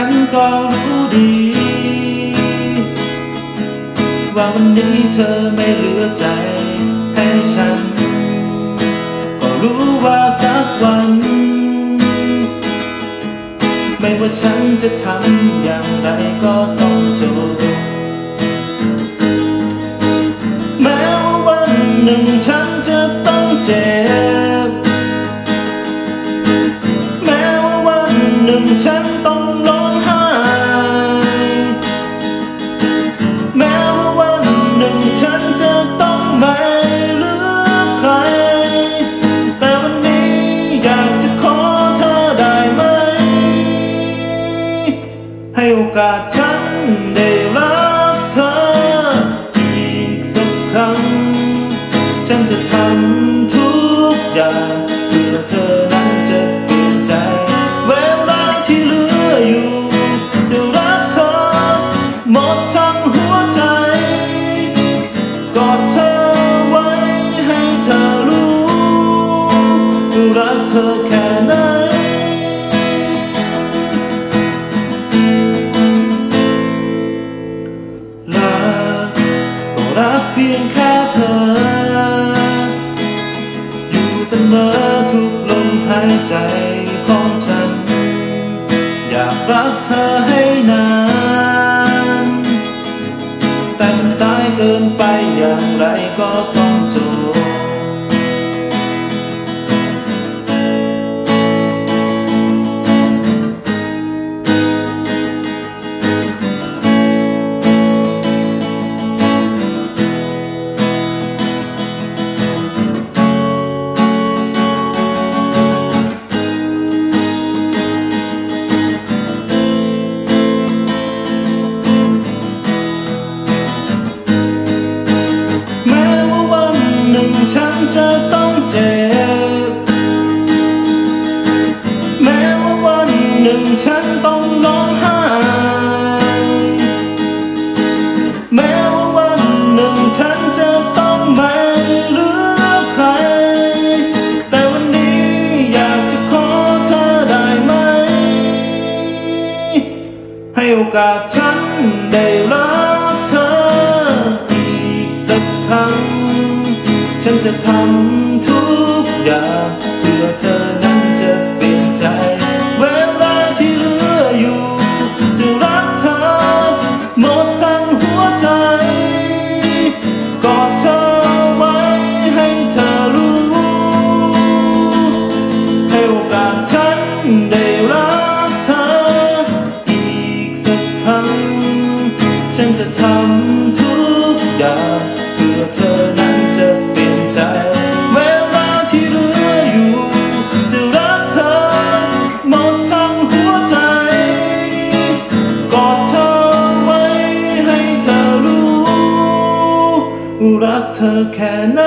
ฉันก็รู้ดี ว่าวันนี้เธอไม่เหลือใจให้ฉัน ก็รู้ว่าสักวัน ไม่ว่าฉันจะทำ โอกาสฉันได้รักเธอ อีกสักครั้ง ฉันจะทำทุกอย่างเพื่อเธอนั้นจะเปลี่ยนใจ เวลาที่เหลืออยู่ จะรักเธอ หมดทั้งหัวใจ กอดเธอไว้ให้เธอรู้ รักเธอ พียงแค่เธอ อยู่เสมอทุกลมหายใจของฉัน อยากรักเธอให้ จะต้องเจ็บ แม้ว่าวันหนึ่งฉันต้องร้องไห้ แม้ว่าวันหนึ่งฉันจะต้องไม่เหลือใคร แต่วันนี้อยากจะขอเธอได้ไหม ให้โอกาสฉันได้ จะทำทุกอย่างเพื่อเธอนั้นจะเปลี่ยนใจ เวลาที่เหลืออยู่ จะรักเธอ หมดทั้งหัวใจ กอดเธอไว้ให้เธอรู้ ให้โอกาสฉันได้รักเธอ อีกสักครั้ง ฉันจะทำทุกอย่างเพื่อเธอ รักเธอแค่ไหน